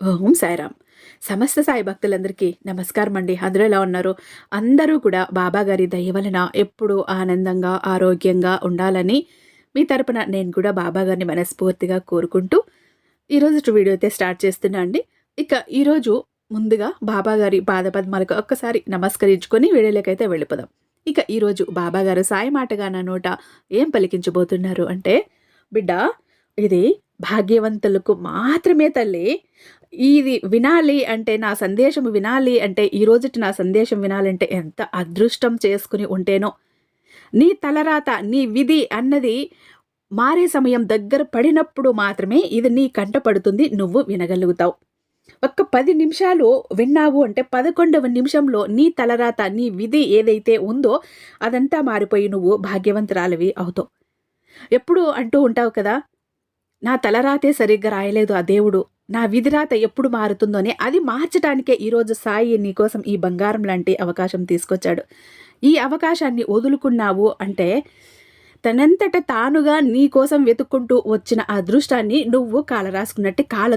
ఓం సాయిరామ్. సమస్త సాయి భక్తులందరికీ నమస్కారం అండి. అందరూ ఎలా ఉన్నారు? అందరూ కూడా బాబాగారి దయ వలన ఎప్పుడూ ఆనందంగా ఆరోగ్యంగా ఉండాలని మీ తరపున నేను కూడా బాబాగారిని మనస్ఫూర్తిగా కోరుకుంటూ ఈరోజు వీడియో అయితే స్టార్ట్ చేస్తున్నా అండి. ఇక ఈరోజు ముందుగా బాబాగారి పాదపద్మాలకు ఒక్కసారి నమస్కరించుకొని వీడియోలోకైతే వెళ్ళిపోదాం. ఇక ఈరోజు బాబాగారు సాయి మాటగా నా నోట ఏం పలికించబోతున్నారు అంటే బిడ్డ ఇది భాగ్యవంతులకు మాత్రమే తల్లి. ఇది వినాలి అంటే నా సందేశం వినాలి అంటే ఈ రోజుటి నా సందేశం వినాలంటే ఎంత అదృష్టం చేసుకుని ఉంటేనో. నీ తలరాత నీ విధి అన్నది మారే సమయం దగ్గర పడినప్పుడు మాత్రమే ఇది నీ కంట పడుతుంది నువ్వు వినగలుగుతావు. ఒక్క పది నిమిషాలు విన్నావు అంటే పదకొండవ నిమిషంలో నీ తలరాత నీ విధి ఏదైతే ఉందో అదంతా మారిపోయి నువ్వు భాగ్యవంతురాలివి అవుతావు. ఎప్పుడు అంటూ ఉంటావు కదా నా తలరాతే సరిగ్గా రాయలేదు ఆ దేవుడు. నా విధిరాత ఎప్పుడు మారుతుందోనే అది మార్చడానికే ఈరోజు సాయి నీకోసం ఈ బంగారం లాంటి అవకాశం తీసుకొచ్చాడు. ఈ అవకాశాన్ని వదులుకున్నావు అంటే తనంతట తానుగా నీ కోసం వెతుక్కుంటూ వచ్చిన ఆ అదృష్టాన్ని నువ్వు కాల రాసుకున్నట్టే కాల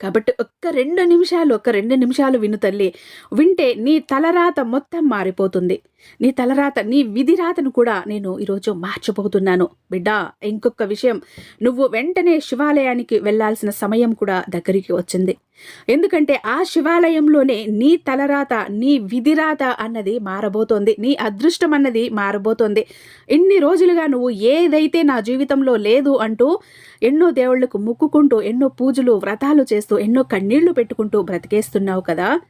కాబట్టి ఒక్క రెండు నిమిషాలు ఒక్క రెండు నిమిషాలు విను తల్లి. వింటే నీ తలరాత మొత్తం మారిపోతుంది. నీ తలరాత నీ విధిరాతను కూడా నేను ఈరోజు మార్చబోతున్నాను. బిడ్డా ఇంకొక విషయం. నువ్వు వెంటనే శివాలయానికి వెళ్ళాల్సిన సమయం కూడా దగ్గరికి వచ్చింది. ఎందుకంటే ఆ శివాలయంలోనే నీ తలరాత నీ విధిరాత అన్నది మారబోతోంది. నీ అదృష్టం అన్నది మారబోతోంది. ఇన్ని రోజులుగా నువ్వు ఏదైతే నా జీవితంలో లేదు అంటూ ఎన్నో దేవుళ్ళకు ముక్కుకుంటూ ఎన్నో పూజలు వ్రతాలు చేస్తూ ఎన్నో కన్నీళ్ళు పెట్టుకుంటూ బ్రతికేస్తున్నావు కదా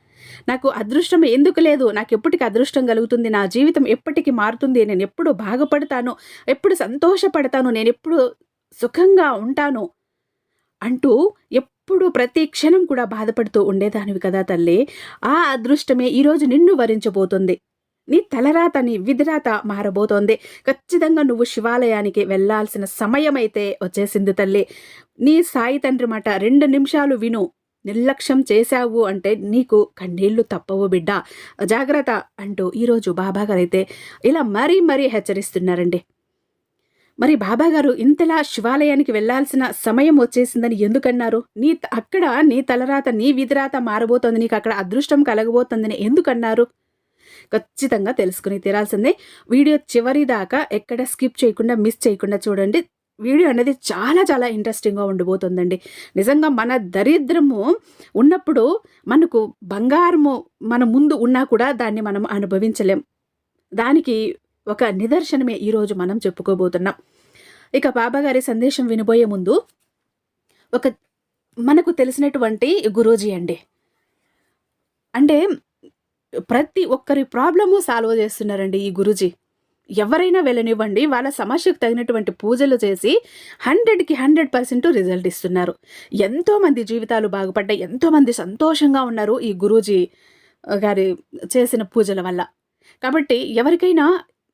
నాకు అదృష్టం ఎందుకు లేదు? నాకు ఎప్పటికీ అదృష్టం కలుగుతుంది? నా జీవితం ఎప్పటికి మారుతుంది? నేను ఎప్పుడు బాగుపడతాను? ఎప్పుడు సంతోషపడతాను? నేను ఎప్పుడు సుఖంగా ఉంటాను? అంటూ ఎప్పుడు ప్రతి క్షణం కూడా బాధపడుతూ ఉండేదానివి కదా తల్లి. ఆ అదృష్టమే ఈరోజు నిన్ను వరించబోతుంది. నీ తలరాత నీ విధిరాత మారబోతోంది. ఖచ్చితంగా నువ్వు శివాలయానికి వెళ్ళాల్సిన సమయమైతే వచ్చేసింది తల్లి. నీ సాయి తండ్రి మాట రెండు నిమిషాలు విను. నిర్లక్ష్యం చేశావు అంటే నీకు కన్నీళ్ళు తప్పవు బిడ్డ. జాగ్రత్త అంటూ ఈరోజు బాబాగారైతే ఇలా మరీ మరీ హెచ్చరిస్తున్నారండి. మరి బాబాగారు ఇంతలా శివాలయానికి వెళ్ళాల్సిన సమయం వచ్చేసిందని ఎందుకన్నారు? నీ అక్కడ నీ తలరాత నీ విధిరాత మారబోతోంది నీకు అక్కడ అదృష్టం కలగబోతోందని ఎందుకన్నారు? ఖచ్చితంగా తెలుసుకుని తీరాల్సిందే. వీడియో చివరి దాకా ఎక్కడ స్కిప్ చేయకుండా మిస్ చేయకుండా చూడండి. వీడియో అనేది చాలా చాలా ఇంట్రెస్టింగ్గా ఉండిపోతుందండి. నిజంగా మన దరిద్రము ఉన్నప్పుడు మనకు బంగారము మన ముందు ఉన్నా కూడా దాన్ని మనం అనుభవించలేం. దానికి ఒక నిదర్శనమే ఈరోజు మనం చెప్పుకోబోతున్నాం. ఇక బాబాగారి సందేశం వినబోయే ముందు ఒక మనకు తెలిసినటువంటి గురూజీ అండి. అంటే ప్రతి ఒక్కరి ప్రాబ్లము సాల్వ్ చేస్తున్నారండి ఈ గురూజీ. ఎవరైనా వెళ్ళనివ్వండి వాళ్ళ సమస్యకు తగినటువంటి పూజలు చేసి హండ్రెడ్కి హండ్రెడ్ పర్సెంట్ రిజల్ట్ ఇస్తున్నారు. ఎంతోమంది జీవితాలు బాగుపడ్డాయి ఎంతోమంది సంతోషంగా ఉన్నారు ఈ గురూజీ గారి చేసిన పూజల వల్ల. కాబట్టి ఎవరికైనా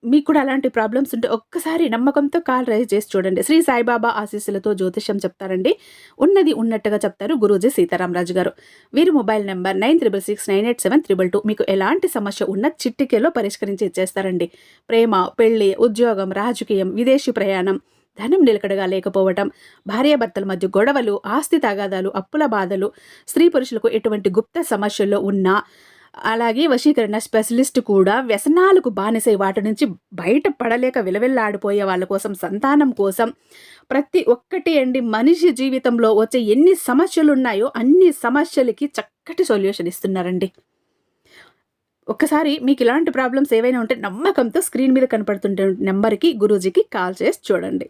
మీకు కూడా అలాంటి ప్రాబ్లమ్స్ ఉంటే ఒక్కసారి నమ్మకంతో కాల్ రైజ్ చేసి చూడండి. శ్రీ సాయిబాబా ఆశీస్సులతో జ్యోతిష్యం చెప్తారండి. ఉన్నది ఉన్నట్టుగా చెప్తారు గురూజీ సీతారామరాజు గారు. వీరి mobile number nine triple six nine eight seven triple two. మీకు ఎలాంటి సమస్య ఉన్న చిట్టికేలో పరిష్కరించి ఇచ్చేస్తారండి. ప్రేమ పెళ్ళి ఉద్యోగం రాజకీయం విదేశీ ప్రయాణం ధనం నిలకడగా లేకపోవటం భార్యాభర్తల మధ్య గొడవలు ఆస్తి తగాదాలు అప్పుల బాధలు స్త్రీ పురుషులకు ఎటువంటి గుప్త సమస్యల్లో ఉన్నా అలాగే వశీకరణ స్పెషలిస్ట్ కూడా వ్యసనాలకు బానిసై వాటి నుంచి బయటపడలేక విలవిల్లాడిపోయే వాళ్ళ కోసం సంతానం కోసం ప్రతి ఒక్కటి అండి మనిషి జీవితంలో వచ్చే ఎన్ని సమస్యలు ఉన్నాయో అన్ని సమస్యలకి చక్కటి సొల్యూషన్ ఇస్తున్నారండి. ఒక్కసారి మీకు ఇలాంటి ప్రాబ్లమ్స్ ఏవైనా ఉంటే నమ్మకంతో స్క్రీన్ మీద కనపడుతుంటే నెంబర్కి గురూజీకి కాల్ చేసి చూడండి.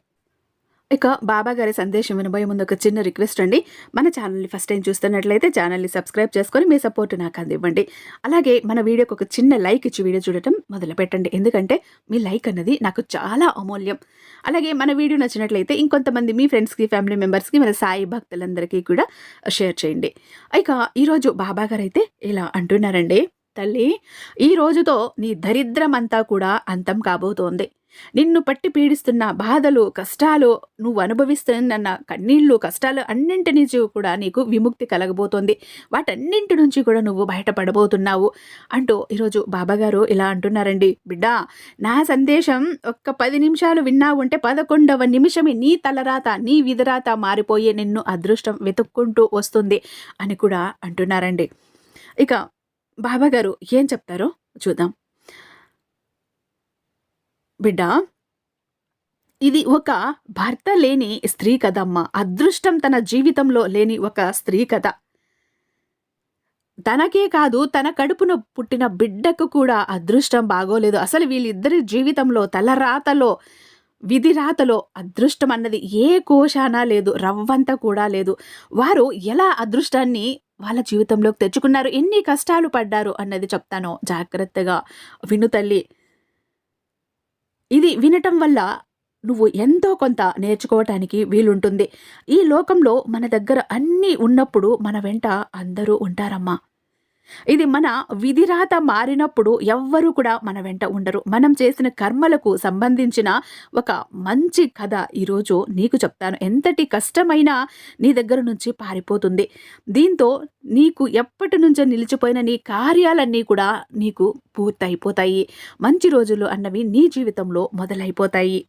ఇక బాబా గారి సందేశం వినబోయే ముందు ఒక చిన్న రిక్వెస్ట్ అండి. మన ఛానల్ని ఫస్ట్ టైం చూస్తున్నట్లయితే ఛానల్ని సబ్స్క్రైబ్ చేసుకొని మీ సపోర్ట్ నాకు అందివ్వండి. అలాగే మన వీడియోకి ఒక చిన్న లైక్ ఇచ్చి వీడియో చూడటం మొదలు పెట్టండి ఎందుకంటే మీ లైక్ అన్నది నాకు చాలా అమూల్యం. అలాగే మన వీడియో నచ్చినట్లయితే ఇంకొంతమంది మీ ఫ్రెండ్స్కి ఫ్యామిలీ మెంబర్స్కి మన సాయి భక్తులందరికీ కూడా షేర్ చేయండి. ఇక ఈరోజు బాబా గారు అయితే ఇలా అంటున్నారండి. తల్లి ఈ రోజుతో నీ దరిద్రం అంతా కూడా అంతం కాబోతోంది. నిన్ను పట్టి పీడిస్తున్న బాధలు కష్టాలు నువ్వు అనుభవిస్తున్న కన్నీళ్ళు కష్టాలు అన్నింటి నుంచి కూడా నీకు విముక్తి కలగబోతోంది. వాటన్నింటి నుంచి కూడా నువ్వు బయటపడబోతున్నావు అంటూ ఈరోజు బాబాగారు ఇలా అంటున్నారండి. బిడ్డ నా సందేశం ఒక్క పది నిమిషాలు విన్నావు ఉంటే పదకొండవ నిమిషమే నీ తలరాత నీ విధరాత మారిపోయే నిన్ను అదృష్టం వెతుక్కుంటూ వస్తుంది అని కూడా అంటున్నారండి. ఇక బాబాగారు ఏం చెప్తారో చూద్దాం. బిడ్డ ఇది ఒక భర్త లేని స్త్రీ కదమ్మ అదృష్టం తన జీవితంలో లేని ఒక స్త్రీ కథ. తనకే కాదు తన కడుపున పుట్టిన బిడ్డకు కూడా అదృష్టం బాగోలేదు. అసలు వీళ్ళిద్దరి జీవితంలో తలరాతలో విధిరాతలో అదృష్టం అన్నది ఏ కోశానా లేదు రవ్వంత కూడా లేదు. వారు ఎలా అదృష్టాన్ని వాళ్ళ జీవితంలోకి తెచ్చుకున్నారు ఎన్ని కష్టాలు పడ్డారు అన్నది చెప్తాను. జాగ్రత్తగా విను తల్లి. ఇది వినటం వల్ల నువ్వు ఎంతో కొంత నేర్చుకోవటానికి వీలుంటుంది. ఈ లోకంలో మన దగ్గర అన్నీ ఉన్నప్పుడు మన వెంట అందరూ ఉంటారమ్మా. ఇది మన విధిరాత మారినప్పుడు ఎవ్వరూ కూడా మన వెంట ఉండరు. మనం చేసిన కర్మలకు సంబంధించిన ఒక మంచి కథ ఈరోజు నీకు చెప్తాను. ఎంతటి కష్టమైనా నీ దగ్గర నుంచి పారిపోతుంది. దీంతో నీకు ఎప్పటి నుంచో నిలిచిపోయిన నీ కార్యాలన్నీ కూడా నీకు పూర్తయిపోతాయి. మంచి రోజులు అన్నవి నీ జీవితంలో మొదలైపోతాయి.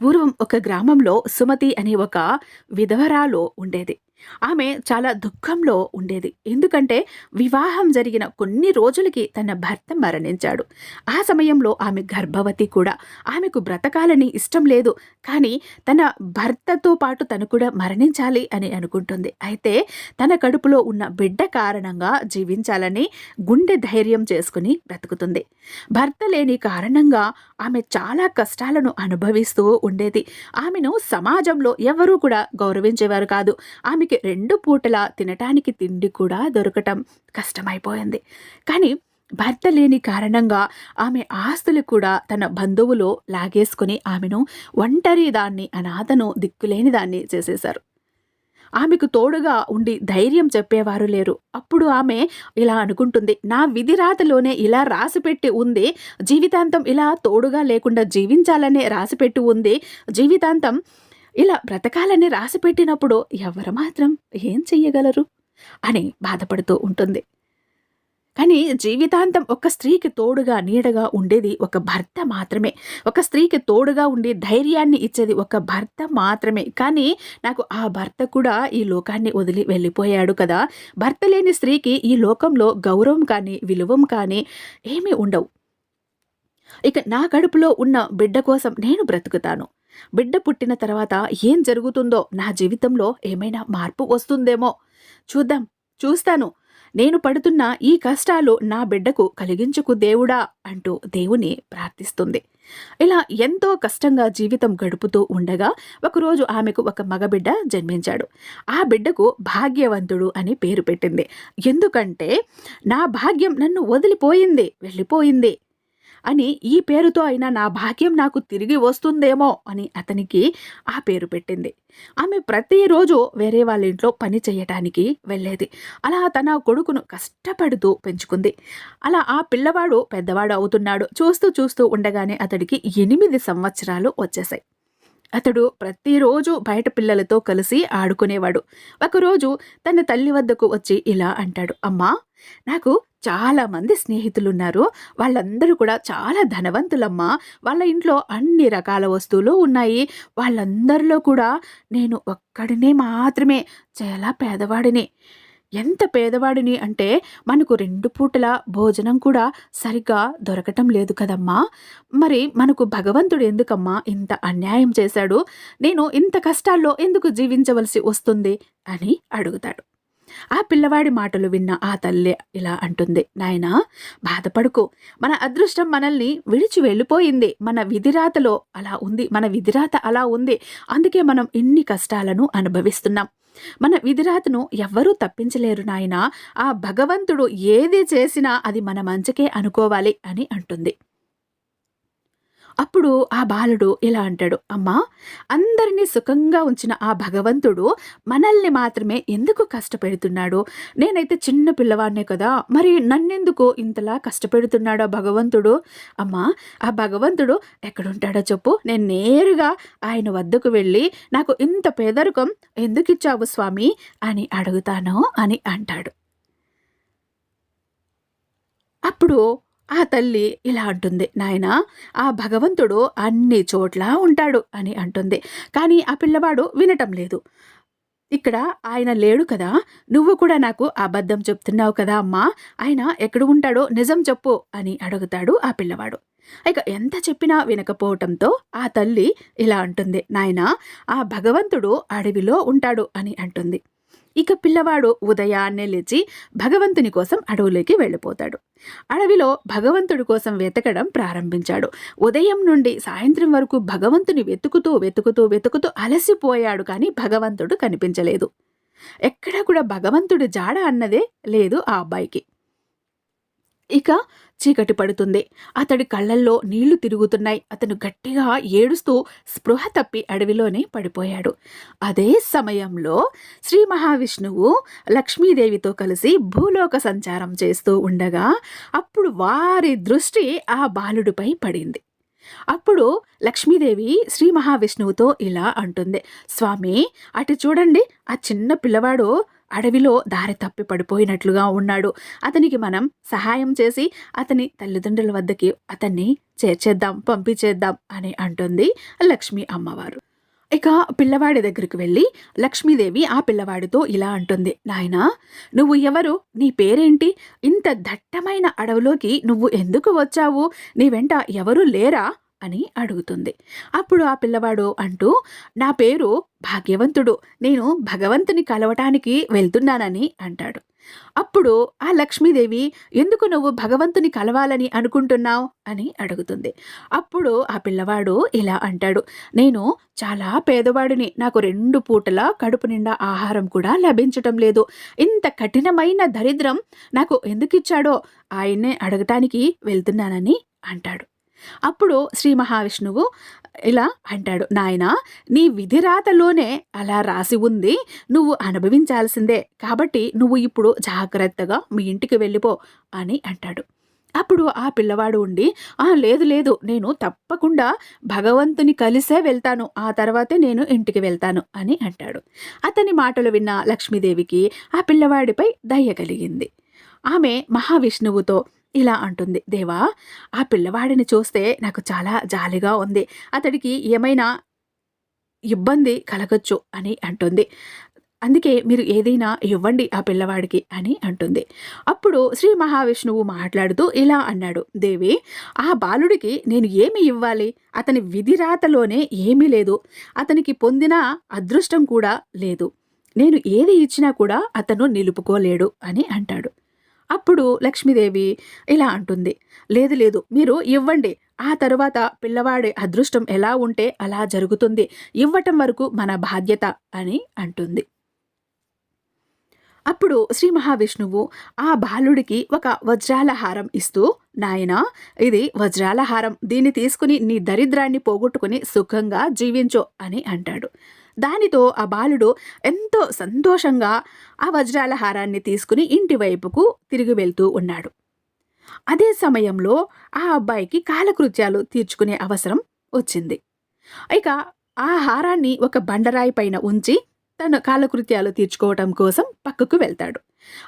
పూర్వం ఒక గ్రామంలో సుమతి అనే ఒక విధవరాలు ఉండేది. ఆమె చాలా దుఃఖంలో ఉండేది. ఎందుకంటే వివాహం జరిగిన కొన్ని రోజులకి తన భర్త మరణించాడు. ఆ సమయంలో ఆమె గర్భవతి కూడా. ఆమెకు బ్రతకాలని ఇష్టం లేదు. కానీ తన భర్తతో పాటు తను కూడా మరణించాలి అని అనుకుంటుంది. అయితే తన కడుపులో ఉన్న బిడ్డ కారణంగా జీవించాలని గుండె ధైర్యం చేసుకుని బ్రతుకుతుంది. భర్త లేని కారణంగా ఆమె చాలా కష్టాలను అనుభవిస్తూ ఉండేది. ఆమెను సమాజంలో ఎవరూ కూడా గౌరవించేవారు కాదు. ఆమెకి ఆమెకి రెండు పూటల తినటానికి తిండి కూడా దొరకటం కష్టమైపోయింది. కానీ భర్త లేని కారణంగా ఆమె ఆస్తులు కూడా తన బంధువులు లాగేసుకుని ఆమెను ఒంటరి దాన్ని అనాథను దిక్కులేని దాన్ని చేసేశారు. ఆమెకు తోడుగా ఉండి ధైర్యం చెప్పేవారు లేరు. అప్పుడు ఆమె ఇలా అనుకుంటుంది నా విధిరాతలోనే ఇలా రాసిపెట్టి ఉంది. జీవితాంతం ఇలా తోడుగా లేకుండా జీవించాలనే రాసిపెట్టి ఉంది. జీవితాంతం ఇలా బ్రతకాలని రాసిపెట్టినప్పుడు ఎవరు మాత్రం ఏం చెయ్యగలరు? అని బాధపడుతూ ఉంటుంది. కానీ జీవితాంతం ఒక స్త్రీకి తోడుగా నీడగా ఉండేది ఒక భర్త మాత్రమే. ఒక స్త్రీకి తోడుగా ఉండి ధైర్యాన్ని ఇచ్చేది ఒక భర్త మాత్రమే. కానీ నాకు ఆ భర్త కూడా ఈ లోకాన్ని వదిలి వెళ్ళిపోయాడు కదా. భర్త లేని స్త్రీకి ఈ లోకంలో గౌరవం కానీ విలువం కానీ ఏమీ ఉండవు. ఇక నా కడుపులో ఉన్న బిడ్డ కోసం నేను బ్రతుకుతాను. బిడ్డ పుట్టిన తర్వాత ఏం జరుగుతుందో నా జీవితంలో ఏమైనా మార్పు వస్తుందేమో. చూద్దాం చూస్తాను. నేను పడుతున్న ఈ కష్టాలు నా బిడ్డకు కలిగించుకు దేవుడా అంటూ దేవుని ప్రార్థిస్తుంది. ఇలా ఎంతో కష్టంగా జీవితం గడుపుతూ ఉండగా ఒకరోజు ఆమెకు ఒక మగబిడ్డ జన్మించాడు. ఆ బిడ్డకు భాగ్యవంతుడు అని పేరు పెట్టింది. ఎందుకంటే నా భాగ్యం నన్ను వదిలిపోయింది వెళ్ళిపోయింది. అని ఈ పేరుతో అయినా నా భాగ్యం నాకు తిరిగి వస్తుందేమో అని అతనికి ఆ పేరు పెట్టింది. ఆమె ప్రతిరోజు వేరే వాళ్ళ ఇంట్లో పని చేయటానికి వెళ్ళేది. అలా తన కొడుకును కష్టపడుతూ పెంచుకుంది. అలా ఆ పిల్లవాడు పెద్దవాడు అవుతున్నాడు. చూస్తూ చూస్తూ ఉండగానే అతడికి ఎనిమిది సంవత్సరాలు వచ్చేసాయి అతడు ప్రతిరోజు బయట పిల్లలతో కలిసి ఆడుకునేవాడు. ఒకరోజు తన తల్లి వద్దకు వచ్చి ఇలా అంటాడు అమ్మా నాకు చాలా మంది స్నేహితులున్నారు. వాళ్ళందరూ కూడా చాలా ధనవంతులమ్మా. వాళ్ళ ఇంట్లో అన్ని రకాల వస్తువులు ఉన్నాయి. వాళ్ళందరిలో కూడా నేను ఒక్కడినే మాత్రమే చాలా పేదవాడిని. ఎంత పేదవాడిని అంటే మనకు రెండు పూటల భోజనం కూడా సరిగ్గా దొరకటం లేదు కదమ్మా. మరి మనకు భగవంతుడు ఎందుకమ్మా ఇంత అన్యాయం చేశాడు? నేను ఇంత కష్టాల్లో ఎందుకు జీవించవలసి వస్తుంది? అని అడుగుతాడు. ఆ పిల్లవాడి మాటలు విన్న ఆ తల్లి ఇలా అంటుంది నాయనా బాధపడుకో. మన అదృష్టం మనల్ని విడిచి వెళ్ళిపోయింది. మన విధిరాతలో అలా ఉంది. మన విధిరాత అలా ఉంది. అందుకే మనం ఇన్ని కష్టాలను అనుభవిస్తున్నాం. మన విధిరాతను ఎవ్వరూ తప్పించలేరు నాయన. ఆ భగవంతుడు ఏది చేసినా అది మన మంచికే అనుకోవాలి అని అంటుంది. అప్పుడు ఆ బాలుడు ఇలా అంటాడు అమ్మా అందరినీ సుఖంగా ఉంచిన ఆ భగవంతుడు మనల్ని మాత్రమే ఎందుకు కష్టపెడుతున్నాడు? నేనైతే చిన్న పిల్లవాడినే కదా మరి నన్నెందుకు ఇంతలా కష్టపెడుతున్నాడో భగవంతుడు? అమ్మా ఆ భగవంతుడు ఎక్కడుంటాడో చెప్పు. నేను నేరుగా ఆయన వద్దకు వెళ్ళి నాకు ఇంత పేదరికం ఎందుకు ఇచ్చావు స్వామి? అని అడుగుతాను అని అంటాడు. అప్పుడు ఆ తల్లి ఇలా అంటుంది నాయన ఆ భగవంతుడు అన్ని చోట్ల ఉంటాడు అని అంటుంది. కానీ ఆ పిల్లవాడు వినటం లేదు. ఇక్కడ ఆయన లేడు కదా నువ్వు కూడా నాకు అబద్ధం చెప్తున్నావు కదా అమ్మా ఆయన ఎక్కడ ఉంటాడో నిజం చెప్పు అని అడుగుతాడు ఆ పిల్లవాడు. ఇక ఎంత చెప్పినా వినకపోవటంతో ఆ తల్లి ఇలా అంటుంది నాయన ఆ భగవంతుడు అడవిలో ఉంటాడు అని అంటుంది. ఇక పిల్లవాడు ఉదయాన్నే లేచి భగవంతుని కోసం అడవులోకి వెళ్ళిపోతాడు. అడవిలో భగవంతుడి కోసం వెతకడం ప్రారంభించాడు. ఉదయం నుండి సాయంత్రం వరకు భగవంతుని వెతుకుతూ వెతుకుతూ వెతుకుతూ అలసిపోయాడు కానీ భగవంతుడు కనిపించలేదు. ఎక్కడా కూడా భగవంతుడి జాడ అన్నదే లేదు ఆ అబ్బాయికి. ఇక చీకటి పడుతుంది. అతడి కళ్ళల్లో నీళ్ళు తిరుగుతున్నాయి. అతను గట్టిగా ఏడుస్తూ స్పృహ తప్పి అడవిలోనే పడిపోయాడు. అదే సమయంలో శ్రీ మహావిష్ణువు లక్ష్మీదేవితో కలిసి భూలోక సంచారం చేస్తూ ఉండగా అప్పుడు వారి దృష్టి ఆ బాలుడిపై పడింది. అప్పుడు లక్ష్మీదేవి శ్రీ మహావిష్ణువుతో ఇలా అంటుంది. స్వామి అటు చూడండి. ఆ చిన్న పిల్లవాడు అడవిలో దారి తప్పి పడిపోయినట్లుగా ఉన్నాడు. అతనికి మనం సహాయం చేసి అతని తల్లిదండ్రుల వద్దకి అతన్ని చేర్చేద్దాం పంపించేద్దాం అని అంటుంది లక్ష్మీ అమ్మవారు. ఇక పిల్లవాడి దగ్గరికి వెళ్ళి లక్ష్మీదేవి ఆ పిల్లవాడితో ఇలా అంటుంది. నాయనా నువ్వు ఎవరు? నీ పేరేంటి? ఇంత దట్టమైన అడవిలోకి నువ్వు ఎందుకు వచ్చావు? నీ వెంట ఎవరు లేరా? అని అడుగుతుంది. అప్పుడు ఆ పిల్లవాడు అంటూ నా పేరు భాగ్యవంతుడు. నేను భగవంతుని కలవటానికి వెళ్తున్నానని అంటాడు. అప్పుడు ఆ లక్ష్మీదేవి ఎందుకు నువ్వు భగవంతుని కలవాలని అనుకుంటున్నావు? అని అడుగుతుంది. అప్పుడు ఆ పిల్లవాడు ఇలా అంటాడు నేను చాలా పేదవాడిని. నాకు రెండు పూటల కడుపు నిండా ఆహారం కూడా లభించటం లేదు. ఇంత కఠినమైన దరిద్రం నాకు ఎందుకు ఇచ్చాడో ఆయన్నే అడగటానికి వెళ్తున్నానని అంటాడు. అప్పుడు శ్రీ మహావిష్ణువు ఇలా అంటాడు నాయన నీ విధిరాతలోనే అలా రాసి ఉంది. నువ్వు అనుభవించాల్సిందే. కాబట్టి నువ్వు ఇప్పుడు జాగ్రత్తగా మీ ఇంటికి వెళ్ళిపో అని అంటాడు. అప్పుడు ఆ పిల్లవాడు ఉండి ఆ లేదు లేదు. నేను తప్పకుండా భగవంతుని కలిసే వెళ్తాను. ఆ తర్వాతే నేను ఇంటికి వెళ్తాను అని అంటాడు. అతని మాటలు విన్న లక్ష్మీదేవికి ఆ పిల్లవాడిపై దయ్య కలిగింది. ఆమె మహావిష్ణువుతో ఇలా అంటుంది. దేవా ఆ పిల్లవాడిని చూస్తే నాకు చాలా జాలిగా ఉంది. అతడికి ఏమైనా ఇబ్బంది కలగచ్చు అని అంటుంది. అందుకే మీరు ఏదైనా ఇవ్వండి ఆ పిల్లవాడికి అని అంటుంది. అప్పుడు శ్రీ మహావిష్ణువు మాట్లాడుతూ ఇలా అన్నాడు. దేవి ఆ బాలుడికి నేను ఏమి ఇవ్వాలి? అతని విధిరాతలోనే ఏమీ లేదు. అతనికి పొందిన అదృష్టం కూడా లేదు. నేను ఏది ఇచ్చినా కూడా అతను నిలుపుకోలేడు అని అంటాడు. అప్పుడు లక్ష్మీదేవి ఇలా అంటుంది లేదు లేదు మీరు ఇవ్వండి. ఆ తరువాత పిల్లవాడి అదృష్టం ఎలా ఉంటే అలా జరుగుతుంది. ఇవ్వటం వరకు మన బాధ్యత అని అంటుంది. అప్పుడు శ్రీ మహావిష్ణువు ఆ బాలుడికి ఒక వజ్రాల హారం ఇస్తూ నాయనా ఇది వజ్రాల హారం దీన్ని తీసుకుని నీ దరిద్రాన్ని పోగొట్టుకుని సుఖంగా జీవించు అని అంటాడు. దానితో ఆ బాలుడు ఎంతో సంతోషంగా ఆ వజ్రాల హారాన్ని తీసుకుని ఇంటి వైపుకు తిరిగి వెళ్తూ ఉన్నాడు. అదే సమయంలో ఆ అబ్బాయికి కాలకృత్యాలు తీర్చుకునే అవసరం వచ్చింది. ఇక ఆ హారాన్ని ఒక బండరాయి పైన ఉంచి తన కాలకృత్యాలు తీర్చుకోవటం కోసం పక్కకు వెళ్తాడు.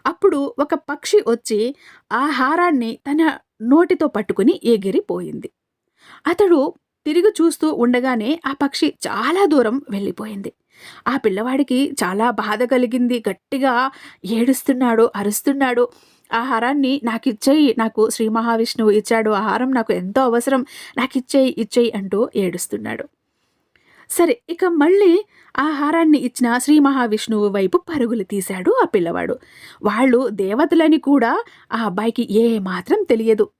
అప్పుడు ఒక పక్షి వచ్చి ఆ హారాన్ని తన నోటితో పట్టుకుని ఎగిరిపోయింది అతడు తిరిగి చూస్తూ ఉండగానే ఆ పక్షి చాలా దూరం వెళ్ళిపోయింది. ఆ పిల్లవాడికి చాలా బాధ కలిగింది. గట్టిగా ఏడుస్తున్నాడు అరుస్తున్నాడు. ఆహారాన్ని నాకు ఇచ్చేయి నాకు శ్రీ మహావిష్ణువు ఇచ్చాడు. ఆహారం నాకు ఎంతో అవసరం. నాకు ఇచ్చేయి ఇచ్చేయి అంటూ ఏడుస్తున్నాడు. సరే ఇక మళ్ళీ ఆహారాన్ని ఇచ్చిన శ్రీ మహావిష్ణువు వైపు పరుగులు తీశాడు ఆ పిల్లవాడు. వాళ్ళు దేవతలని కూడా ఆ అబ్బాయికి ఏమాత్రం తెలియదు.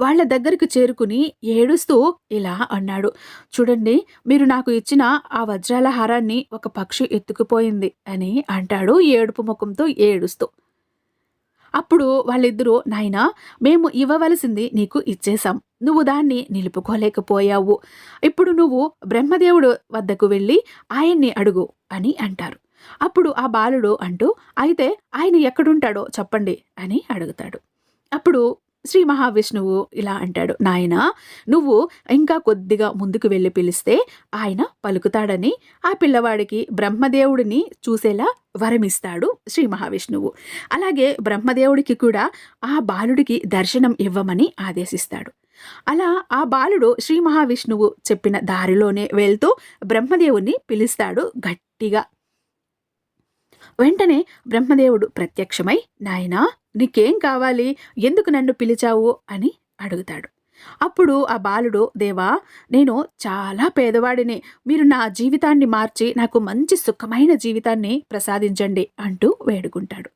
వాళ్ళ దగ్గరకు చేరుకుని ఏడుస్తూ ఇలా అన్నాడు. చూడండి మీరు నాకు ఇచ్చిన ఆ వజ్రాల హారాన్ని ఒక పక్షి ఎత్తుకుపోయింది అని అంటాడు ఏడుపు ముఖంతో ఏడుస్తూ. అప్పుడు వాళ్ళిద్దరూ నాయనా మేము ఇవ్వవలసింది నీకు ఇచ్చేశాం. నువ్వు దాన్ని నిలుపుకోలేకపోయావు. ఇప్పుడు నువ్వు బ్రహ్మదేవుడు వద్దకు వెళ్ళి ఆయన్ని అడుగు అని అంటారు. అప్పుడు ఆ బాలుడు అంటూ అయితే ఆయన ఎక్కడుంటాడో చెప్పండి అని అడుగుతాడు. అప్పుడు శ్రీ మహావిష్ణువు ఇలా అంటాడు నాయన నువ్వు ఇంకా కొద్దిగా ముందుకు వెళ్ళి పిలిస్తే ఆయన పలుకుతాడని ఆ పిల్లవాడికి బ్రహ్మదేవుడిని చూసేలా వరమిస్తాడు శ్రీ మహావిష్ణువు. అలాగే బ్రహ్మదేవుడికి కూడా ఆ బాలుడికి దర్శనం ఇవ్వమని ఆదేశిస్తాడు. అలా ఆ బాలుడు శ్రీ మహావిష్ణువు చెప్పిన దారిలోనే వెళ్తూ బ్రహ్మదేవుణ్ణి పిలుస్తాడు గట్టిగా. వెంటనే బ్రహ్మదేవుడు ప్రత్యక్షమై నాయనా నీకేం కావాలి? ఎందుకు నన్ను పిలిచావు? అని అడుగుతాడు. అప్పుడు ఆ బాలుడు దేవా నేను చాలా పేదవాడిని. మీరు నా జీవితాన్ని మార్చి నాకు మంచి సుఖమైన జీవితాన్ని ప్రసాదించండి అంటూ వేడుకుంటాడు.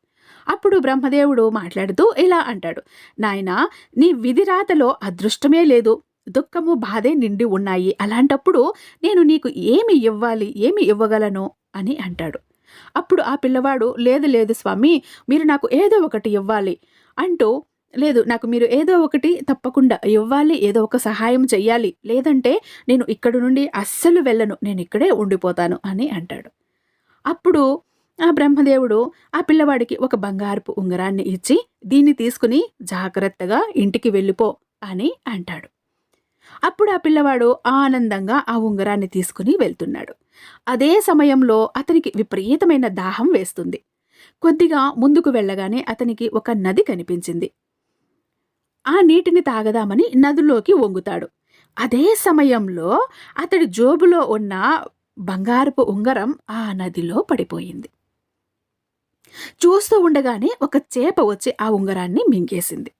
అప్పుడు బ్రహ్మదేవుడు మాట్లాడుతూ ఇలా అంటాడు. నాయనా నీ విధిరాతలో అదృష్టమే లేదు. దుఃఖము బాధే నిండి ఉన్నాయి. అలాంటప్పుడు నేను నీకు ఏమి ఇవ్వాలి? ఏమి ఇవ్వగలను? అని అంటాడు. అప్పుడు ఆ పిల్లవాడు లేదు లేదు స్వామి మీరు నాకు ఏదో ఒకటి ఇవ్వాలి. అంటూ లేదు నాకు మీరు ఏదో ఒకటి తప్పకుండా ఇవ్వాలి ఏదో ఒక సహాయం చెయ్యాలి. లేదంటే నేను ఇక్కడ నుండి అస్సలు వెళ్ళను. నేను ఇక్కడే ఉండిపోతాను. అని అంటాడు. అప్పుడు ఆ బ్రహ్మదేవుడు ఆ పిల్లవాడికి ఒక బంగారపు ఉంగరాన్ని ఇచ్చి దీన్ని తీసుకుని జాగ్రత్తగా ఇంటికి వెళ్ళిపో అని అంటాడు. అప్పుడు ఆ పిల్లవాడు ఆనందంగా ఆ ఉంగరాన్ని తీసుకుని వెళ్తున్నాడు. అదే సమయంలో అతనికి విపరీతమైన దాహం వేస్తుంది. కొద్దిగా ముందుకు వెళ్ళగానే అతనికి ఒక నది కనిపించింది. ఆ నీటిని తాగదామని నదిలోకి వంగుతాడు. అదే సమయంలో అతడి జోబులో ఉన్న బంగారపు ఉంగరం ఆ నదిలో పడిపోయింది. చూస్తూ ఉండగానే ఒక చేప వచ్చి ఆ ఉంగరాన్ని మింగేసింది.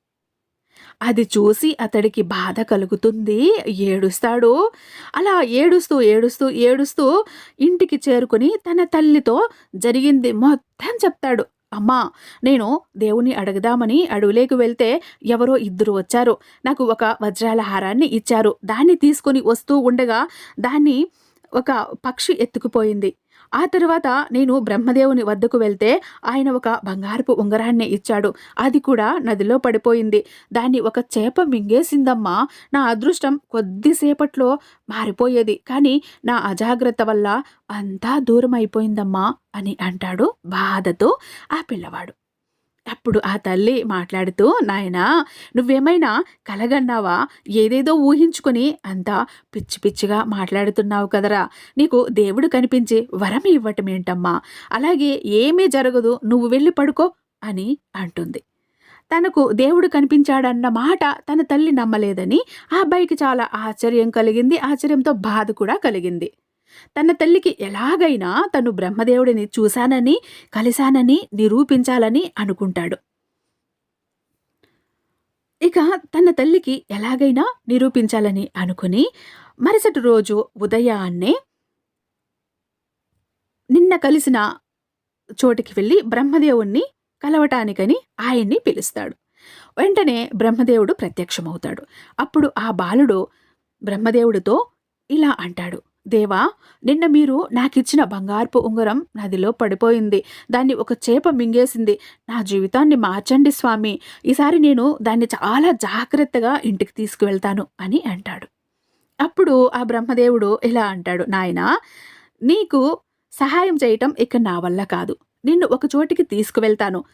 అది చూసి అతడికి బాధ కలుగుతుంది. ఏడుస్తాడు. అలా ఏడుస్తూ ఏడుస్తూ ఏడుస్తూ ఇంటికి చేరుకుని తన తల్లితో జరిగింది మొత్తం చెప్తాడు. అమ్మా నేను దేవుని అడగదామని అడవులేకి వెళ్తే ఎవరో ఇద్దరు వచ్చారు. నాకు ఒక వజ్రాల హారాన్ని ఇచ్చారు. దాన్ని తీసుకొని వస్తూ ఉండగా దాన్ని ఒక పక్షి ఎత్తుకుపోయింది. ఆ తరువాత నేను బ్రహ్మదేవుని వద్దకు వెళ్తే ఆయన ఒక బంగారపు ఉంగరాన్ని ఇచ్చాడు. అది కూడా నదిలో పడిపోయింది. దాన్ని ఒక చేప మింగేసిందమ్మా. నా అదృష్టం కొద్దిసేపట్లో మారిపోయేది. కానీ నా అజాగ్రత్త వల్ల అంతా దూరం అయిపోయిందమ్మా అని అంటాడు బాధతో ఆ పిల్లవాడు. అప్పుడు ఆ తల్లి మాట్లాడుతూ నాయనా నువ్వేమైనా కలగన్నావా? ఏదేదో ఊహించుకొని అంతా పిచ్చి పిచ్చిగా మాట్లాడుతున్నావు కదరా. నీకు దేవుడు కనిపించి వరం ఇవ్వటం ఏంటమ్మా అలాగే ఏమీ జరగదు నువ్వు వెళ్ళి పడుకో అని అంటుంది. తనకు దేవుడు కనిపించాడన్న మాట తన తల్లి నమ్మలేదని ఆ అబ్బాయికి చాలా ఆశ్చర్యం కలిగింది ఆశ్చర్యంతో బాధ కూడా కలిగింది. తన తల్లికి ఎలాగైనా తను బ్రహ్మదేవుడిని చూశానని కలిశానని నిరూపించాలని అనుకుంటాడు. ఇక తన తల్లికి ఎలాగైనా నిరూపించాలని అనుకుని మరుసటి రోజు ఉదయాన్నే నిన్న కలిసిన చోటికి వెళ్ళి బ్రహ్మదేవుణ్ణి కలవటానికని ఆయన్ని పిలుస్తాడు. వెంటనే బ్రహ్మదేవుడు ప్రత్యక్షమవుతాడు. అప్పుడు ఆ బాలుడు బ్రహ్మదేవుడితో ఇలా అంటాడు. దేవా నిన్న మీరు నాకిచ్చిన బంగారపు ఉంగరం నదిలో పడిపోయింది. దాన్ని ఒక చేప మింగేసింది. నా జీవితాన్ని మార్చండి స్వామి. ఈసారి నేను దాన్ని చాలా జాగ్రత్తగా ఇంటికి తీసుకువెళ్తాను అని అంటాడు. అప్పుడు ఆ బ్రహ్మదేవుడు ఇలా అంటాడు నాయన నీకు సహాయం చేయటం ఇక నా వల్ల కాదు. నిన్ను ఒక చోటికి తీసుకువెళ్తాను.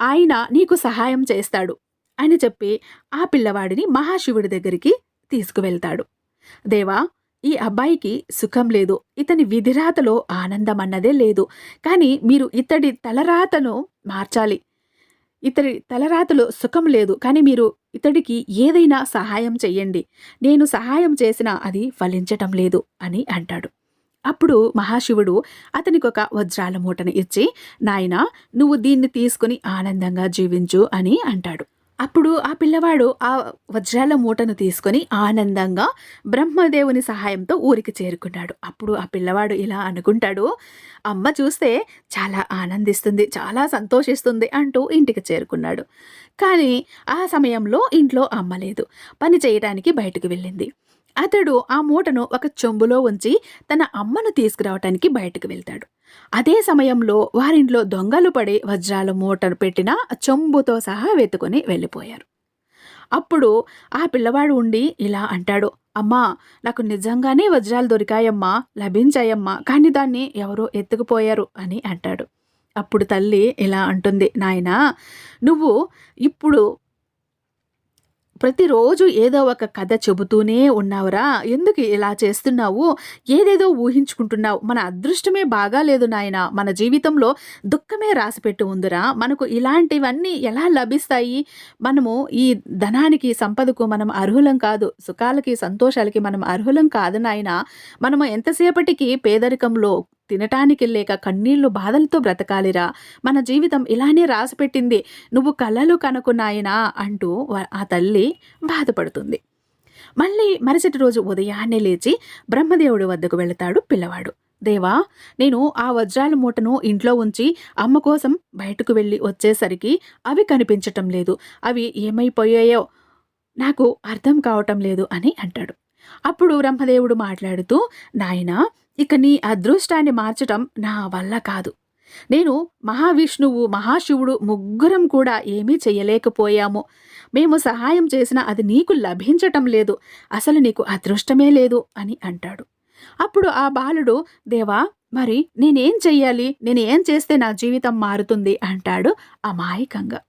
ఆయన నీకు సహాయం చేస్తాడు అని చెప్పి ఆ పిల్లవాడిని మహాశివుడి దగ్గరికి తీసుకువెళ్తాడు. దేవా ఈ అబ్బాయికి సుఖం లేదు. ఇతని విధిరాతలో ఆనందం అన్నదే లేదు. కానీ మీరు ఇతడి తలరాతను మార్చాలి. ఇతడి తలరాతలో సుఖం లేదు. కానీ మీరు ఇతడికి ఏదైనా సహాయం చెయ్యండి. నేను సహాయం చేసినా అది ఫలించటం లేదు అని అంటాడు. అప్పుడు మహాశివుడు అతనికి ఒక వజ్రాల మూటను ఇచ్చి నాయన నువ్వు దీన్ని తీసుకుని ఆనందంగా జీవించు అని అంటాడు. అప్పుడు ఆ పిల్లవాడు ఆ వజ్రాల మూటను తీసుకొని ఆనందంగా బ్రహ్మదేవుని సహాయంతో ఊరికి చేరుకున్నాడు. అప్పుడు ఆ పిల్లవాడు ఇలా అనుకుంటాడు అమ్మ చూస్తే చాలా ఆనందిస్తుంది చాలా సంతోషిస్తుంది అంటూ ఇంటికి చేరుకున్నాడు. కానీ ఆ సమయంలో ఇంట్లో అమ్మ లేదు. పని చేయడానికి బయటకు వెళ్ళింది. అతడు ఆ మూటను ఒక చెంబులో ఉంచి తన అమ్మను తీసుకురావటానికి బయటకు వెళ్తాడు. అదే సమయంలో వారింట్లో దొంగలు పడి వజ్రాల మూటను పెట్టిన చెంబుతో సహా వెతుకొని వెళ్ళిపోయారు. అప్పుడు ఆ పిల్లవాడు ఉండి ఇలా అంటాడు అమ్మా నాకు నిజంగానే వజ్రాలు దొరికాయమ్మా లభించాయమ్మా కానీ దాన్ని ఎవరో ఎత్తుకుపోయారు అని అంటాడు. అప్పుడు తల్లి ఇలా అంటుంది నాయనా నువ్వు ఇప్పుడు ప్రతిరోజు ఏదో ఒక కథ చెబుతూనే ఉన్నావురా. ఎందుకు ఇలా చేస్తున్నావు? ఏదేదో ఊహించుకుంటున్నావు. మన అదృష్టమే బాగాలేదు నాయన. మన జీవితంలో దుఃఖమే రాసిపెట్టి ఉందిరా. మనకు ఇలాంటివన్నీ ఎలా లభిస్తాయి? మనము ఈ ధనానికి సంపదకు మనం అర్హులం కాదు. సుఖాలకి సంతోషాలకి మనం అర్హులం కాదు నాయన. మనము ఎంతసేపటికి పేదరికంలో తినటానికి లేక కన్నీళ్ళు బాధలతో బ్రతకాలిరా. మన జీవితం ఇలానే రాసిపెట్టింది. నువ్వు కలలు కనుకున్నాయినా అంటూ ఆ తల్లి బాధపడుతుంది. మళ్ళీ మరుసటి రోజు ఉదయాన్నే లేచి బ్రహ్మదేవుడి వద్దకు వెళతాడు పిల్లవాడు. దేవా నేను ఆ వజ్రాల మూటను ఇంట్లో ఉంచి అమ్మ కోసం బయటకు వెళ్ళి వచ్చేసరికి అవి కనిపించటం లేదు. అవి ఏమైపోయాయో నాకు అర్థం కావటం లేదు అని అంటాడు. అప్పుడు బ్రహ్మదేవుడు మాట్లాడుతూ నాయనా ఇక నీ అదృష్టాన్ని మార్చటం నా వల్ల కాదు. నేను మహావిష్ణువు మహాశివుడు ముగ్గురం కూడా ఏమీ చెయ్యలేకపోయాము. మేము సహాయం చేసినా అది నీకు లభించటం లేదు. అసలు నీకు అదృష్టమే లేదు అని అంటాడు. అప్పుడు ఆ బాలుడు దేవా మరి నేనేం చెయ్యాలి? నేను ఏం చేస్తే నా జీవితం మారుతుంది? అంటాడు అమాయకంగా.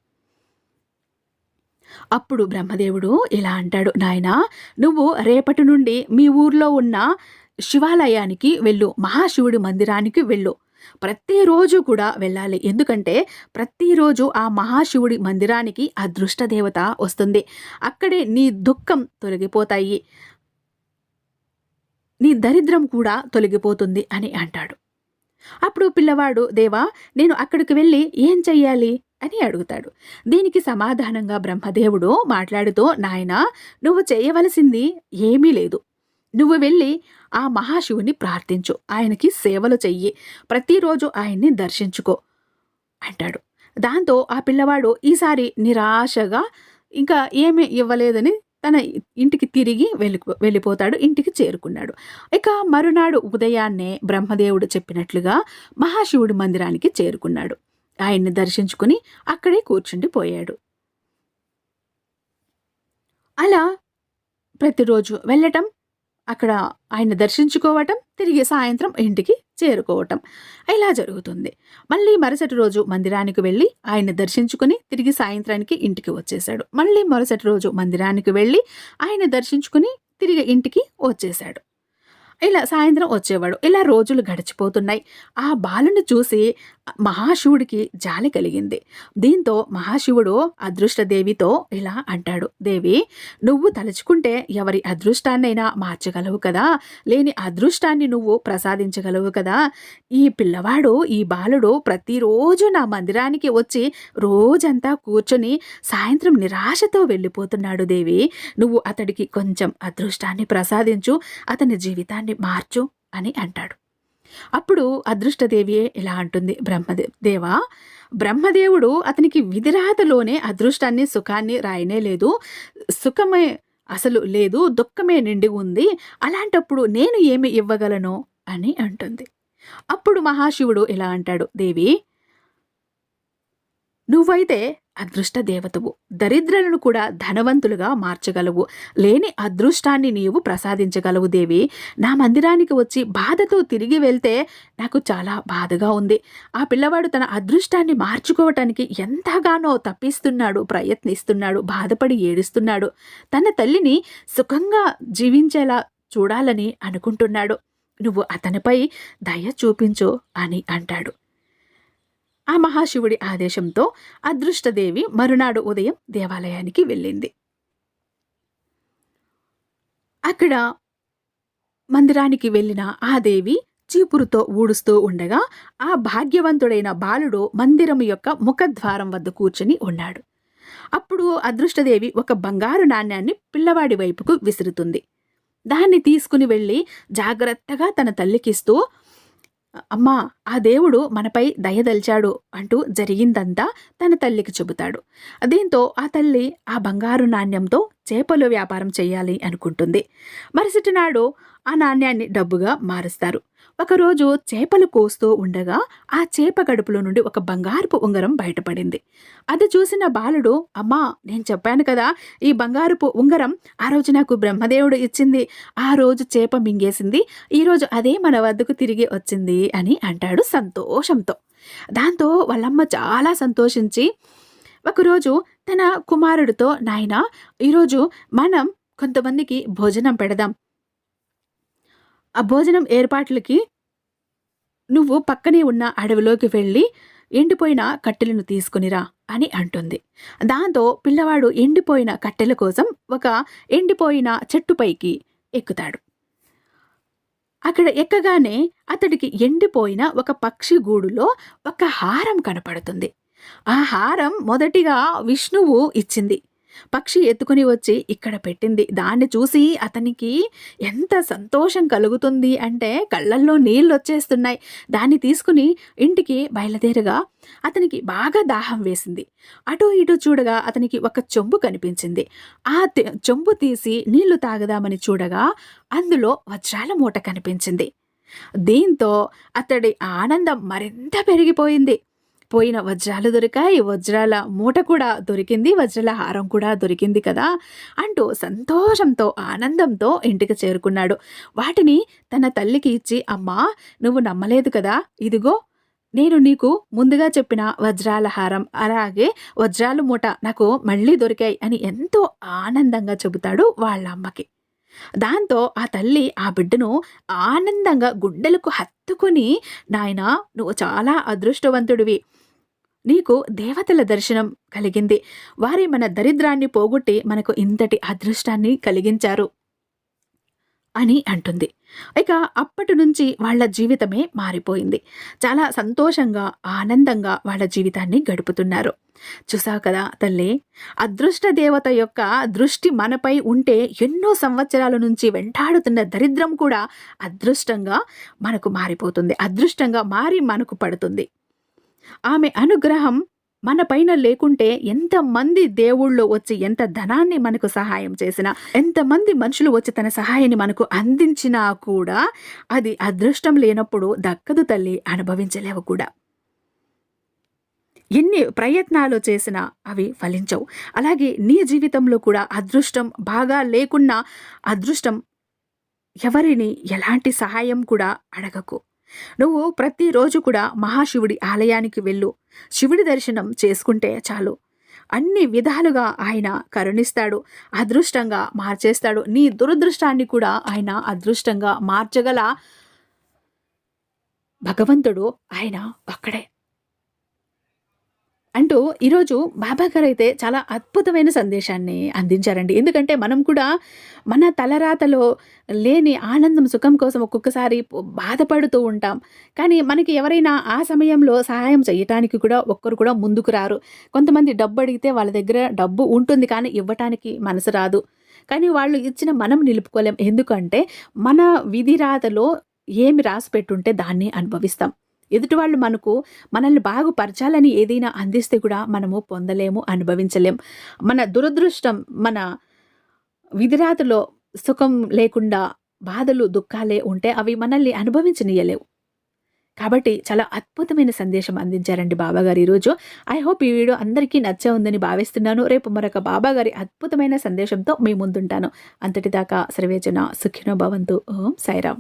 అప్పుడు బ్రహ్మదేవుడు ఇలా అంటాడు నాయనా నువ్వు రేపటి నుండి మీ ఊర్లో ఉన్న శివాలయానికి వెళ్ళు మహాశివుడి మందిరానికి వెళ్ళు. ప్రతిరోజు కూడా వెళ్ళాలి. ఎందుకంటే ప్రతిరోజు ఆ మహాశివుడి మందిరానికి అదృష్ట దేవత వస్తుంది. అక్కడే నీ దుఃఖం తొలగిపోతాయి. నీ దరిద్రం కూడా తొలగిపోతుంది అని అంటాడు. అప్పుడు పిల్లవాడు దేవా నేను అక్కడికి వెళ్ళి ఏం చెయ్యాలి? అని అడుగుతాడు. దీనికి సమాధానంగా బ్రహ్మదేవుడు మాట్లాడుతూ నాయన నువ్వు చేయవలసింది ఏమీ లేదు. నువ్వు వెళ్ళి ఆ మహాశివుని ప్రార్థించు. ఆయనకి సేవలు చెయ్యి. ప్రతిరోజు ఆయన్ని దర్శించుకో అంటాడు. దాంతో ఆ పిల్లవాడు ఈసారి నిరాశగా ఇంకా ఏమీ ఇవ్వలేదని తన ఇంటికి తిరిగి వెళ్ళి వెళ్ళిపోతాడు. ఇంటికి చేరుకున్నాడు. ఇక మరునాడు ఉదయాన్నే బ్రహ్మదేవుడు చెప్పినట్లుగా మహాశివుడి మందిరానికి చేరుకున్నాడు. ఆయన్ని దర్శించుకుని అక్కడే కూర్చుండిపోయాడు అలా ప్రతిరోజు వెళ్ళటం అక్కడ ఆయన దర్శించుకోవటం తిరిగి సాయంత్రం ఇంటికి చేరుకోవటం. ఇలా జరుగుతుంది. మళ్ళీ మరుసటి రోజు మందిరానికి వెళ్ళి ఆయన దర్శించుకుని తిరిగి సాయంత్రానికి ఇంటికి వచ్చేశాడు. మళ్ళీ మరుసటి రోజు మందిరానికి వెళ్ళి ఆయన దర్శించుకుని తిరిగి ఇంటికి వచ్చేశాడు. ఇలా సాయంత్రం వచ్చేవాడు. ఇలా రోజులు గడిచిపోతున్నాయి. ఆ బాలుని చూసి మహాశివుడికి జాలి కలిగింది. దీంతో మహాశివుడు అదృష్టదేవితో ఇలా అంటాడు. దేవి నువ్వు తలుచుకుంటే ఎవరి అదృష్టాన్నైనా మార్చగలవు కదా? లేని అదృష్టాన్ని నువ్వు ప్రసాదించగలవు కదా? ఈ పిల్లవాడు ఈ బాలుడు ప్రతిరోజు నా మందిరానికి వచ్చి రోజంతా కూర్చొని సాయంత్రం నిరాశతో వెళ్ళిపోతున్నాడు దేవి. నువ్వు అతడికి కొంచెం అదృష్టాన్ని ప్రసాదించు అతని జీవితాన్ని మార్చు అని అంటాడు. అప్పుడు అదృష్టదేవి ఇలా అంటుంది బ్రహ్మదే దేవా బ్రహ్మదేవుడు అతనికి విధిరాతలోనే అదృష్టాన్ని సుఖాన్ని రాయనే లేదు. సుఖమే అసలు లేదు దుఃఖమే నిండి ఉంది. అలాంటప్పుడు నేను ఏమి ఇవ్వగలను? అని అంటుంది. అప్పుడు మహాశివుడు ఇలా అంటాడు దేవి నువ్వైతే అదృష్ట దేవతవు దరిద్రులను కూడా ధనవంతులుగా మార్చగలవు. లేని అదృష్టాన్ని నీవు ప్రసాదించగలవు దేవి. నా మందిరానికి వచ్చి బాధతో తిరిగి వెళ్తే నాకు చాలా బాధగా ఉంది. ఆ పిల్లవాడు తన అదృష్టాన్ని మార్చుకోవటానికి ఎంతగానో తప్పిస్తున్నాడు ప్రయత్నిస్తున్నాడు బాధపడి ఏడుస్తున్నాడు. తన తల్లిని సుఖంగా జీవించేలా చూడాలని అనుకుంటున్నాడు. నువ్వు అతనిపై దయ చూపించు అని అంటాడు. ఆ మహాశివుడి ఆదేశంతో అదృష్టదేవి మరునాడు ఉదయం దేవాలయానికి వెళ్ళింది. అక్కడ మందిరానికి వెళ్ళిన ఆ దేవి చీపురుతో ఊడుస్తూ ఉండగా ఆ భాగ్యవంతుడైన బాలుడు మందిరం యొక్క ముఖద్వారం వద్ద కూర్చుని ఉన్నాడు. అప్పుడు అదృష్టదేవి ఒక బంగారు నాణ్యాన్ని పిల్లవాడి వైపుకు విసురుతుంది. దాన్ని తీసుకుని వెళ్ళి జాగ్రత్తగా తన తల్లికిస్తూ అమ్మా ఆ దేవుడు మనపై దయదల్చాడు అంటూ జరిగిందంతా తన తల్లికి చెబుతాడు. దీంతో ఆ తల్లి ఆ బంగారు నాణ్యంతో చేపలు వ్యాపారం చేయాలి అనుకుంటుంది. మరుసటి నాడు ఆ నాణ్యాన్ని డబ్బుగా మారుస్తారు. ఒకరోజు చేపలు కోస్తూ ఉండగా ఆ చేప గడుపులో నుండి ఒక బంగారపు ఉంగరం బయటపడింది. అది చూసిన బాలుడు అమ్మా నేను చెప్పాను కదా ఈ బంగారపు ఉంగరం ఆ రోజు నాకు బ్రహ్మదేవుడు ఇచ్చింది. ఆ రోజు చేప మింగేసింది. ఈరోజు అదే మన వద్దకు తిరిగి వచ్చింది అని అంటాడు సంతోషంతో. దాంతో వాళ్ళమ్మ చాలా సంతోషించి ఒకరోజు తన కుమారుడితో నాయన ఈరోజు మనం కొంతమందికి భోజనం పెడదాం. ఆ భోజనం ఏర్పాట్లకి నువ్వు పక్కనే ఉన్న అడవిలోకి వెళ్ళి ఎండిపోయిన కట్టెలను తీసుకునిరా అని అంటుంది. దాంతో పిల్లవాడు ఎండిపోయిన కట్టెల కోసం ఒక ఎండిపోయిన చెట్టుపైకి ఎక్కుతాడు. అక్కడ ఎక్కగానే అతడికి ఎండిపోయిన ఒక పక్షి గూడులో ఒక హారం కనపడుతుంది. ఆ హారం మొదటిగా విష్ణువు ఇచ్చింది. పక్షి ఎత్తుకుని వచ్చి ఇక్కడ పెట్టింది. దాన్ని చూసి అతనికి ఎంత సంతోషం కలుగుతుంది అంటే కళ్ళల్లో నీళ్ళు వచ్చేస్తున్నాయి. దాన్ని తీసుకుని ఇంటికి బయలుదేరగా అతనికి బాగా దాహం వేసింది. అటు ఇటు చూడగా అతనికి ఒక చెంబు కనిపించింది. ఆ చెంబు తీసి నీళ్ళు తాగదామని చూడగా అందులో వజ్రాల మూట కనిపించింది. దీంతో అతడి ఆనందం మరింత పెరిగిపోయింది. పోయిన వజ్రాలు దొరికాయి. వజ్రాల మూట కూడా దొరికింది. వజ్రాల హారం కూడా దొరికింది కదా. అంటూ సంతోషంతో ఆనందంతో ఇంటికి చేరుకున్నాడు. వాటిని తన తల్లికి ఇచ్చి అమ్మా నువ్వు నమ్మలేదు కదా. ఇదిగో నేను నీకు ముందుగా చెప్పిన వజ్రాల హారం. అలాగే వజ్రాల మూట నాకు మళ్ళీ దొరికాయి అని ఎంతో ఆనందంగా చెబుతాడు వాళ్ళ అమ్మకి దాంతో ఆ తల్లి ఆ బిడ్డను ఆనందంగా గుడ్డలకు హత్తుకుని నాయన నువ్వు చాలా అదృష్టవంతుడివి. నీకు దేవతల దర్శనం కలిగింది. వారి మన దరిద్రాన్ని పోగొట్టి మనకు ఇంతటి అదృష్టాన్ని కలిగించారు అని అంటుంది. ఇక అప్పటి నుంచి వాళ్ళ జీవితమే మారిపోయింది. చాలా సంతోషంగా ఆనందంగా వాళ్ళ జీవితాన్ని గడుపుతున్నారు. చూసావు కదా తల్లి అదృష్ట దేవత యొక్క దృష్టి మనపై ఉంటే ఎన్నో సంవత్సరాల నుంచి వెంటాడుతున్న దరిద్రం కూడా అదృష్టంగా మనకు మారిపోతుంది. అదృష్టంగా మారి మనకు పడుతుంది. ఆమె అనుగ్రహం మన పైన లేకుంటే ఎంతమంది దేవుళ్ళు వచ్చి ఎంత ధనాన్ని మనకు సహాయం చేసినా ఎంతమంది మనుషులు వచ్చి తన సహాయాన్ని మనకు అందించినా కూడా అది అదృష్టం లేనప్పుడు దక్కదు తల్లి అనుభవించలేవు కూడా. ఎన్ని ప్రయత్నాలు చేసినా అవి ఫలించవు. అలాగే నీ జీవితంలో కూడా అదృష్టం బాగా లేకున్నా అదృష్టం ఎవరిని ఎలాంటి సహాయం కూడా అడగకు. నువ్వు ప్రతిరోజు కూడా మహాశివుడి ఆలయానికి వెళ్ళు. శివుడి దర్శనం చేసుకుంటే చాలు. అన్ని విధాలుగా ఆయన కరుణిస్తాడు అదృష్టంగా మార్చేస్తాడు. నీ దురదృష్టాన్ని కూడా ఆయన అదృష్టంగా మార్చగల భగవంతుడు ఆయన ఒక్కడే. అంటూ ఈరోజు బాబా గారు అయితే చాలా అద్భుతమైన సందేశాన్ని అందించారండి. ఎందుకంటే మనం కూడా మన తలరాతలో లేని ఆనందం సుఖం కోసం ఒక్కొక్కసారి బాధపడుతూ ఉంటాం. కానీ మనకి ఎవరైనా ఆ సమయంలో సహాయం చేయటానికి కూడా ఒక్కరు కూడా ముందుకు రారు. కొంతమంది డబ్బు అడిగితే వాళ్ళ దగ్గర డబ్బు ఉంటుంది కానీ ఇవ్వటానికి మనసు రాదు. కానీ వాళ్ళు ఇచ్చిన మనం నిలుపుకోలేం. ఎందుకంటే మన విధిరాతలో ఏమి రాసి పెట్టుంటే దాన్ని అనుభవిస్తాం. ఎదుటి వాళ్ళు మనకు మనల్ని బాగుపరచాలని ఏదైనా అందిస్తే కూడా మనము పొందలేము అనుభవించలేం. మన దురదృష్టం మన విధిరాతలో సుఖం లేకుండా బాధలు దుఃఖాలే ఉంటే అవి మనల్ని అనుభవించనీయలేవు. కాబట్టి చాలా అద్భుతమైన సందేశం అందించారండి బాబాగారు ఈరోజు. ఐ హోప్ ఈ వీడియో అందరికీ నచ్చే ఉందని భావిస్తున్నాను. రేపు మరొక బాబాగారి అద్భుతమైన సందేశంతో మీ ముందుంటాను. అంతటిదాకా సర్వేచన సుఖినో భవంతు. ఓం సాయిరామ్.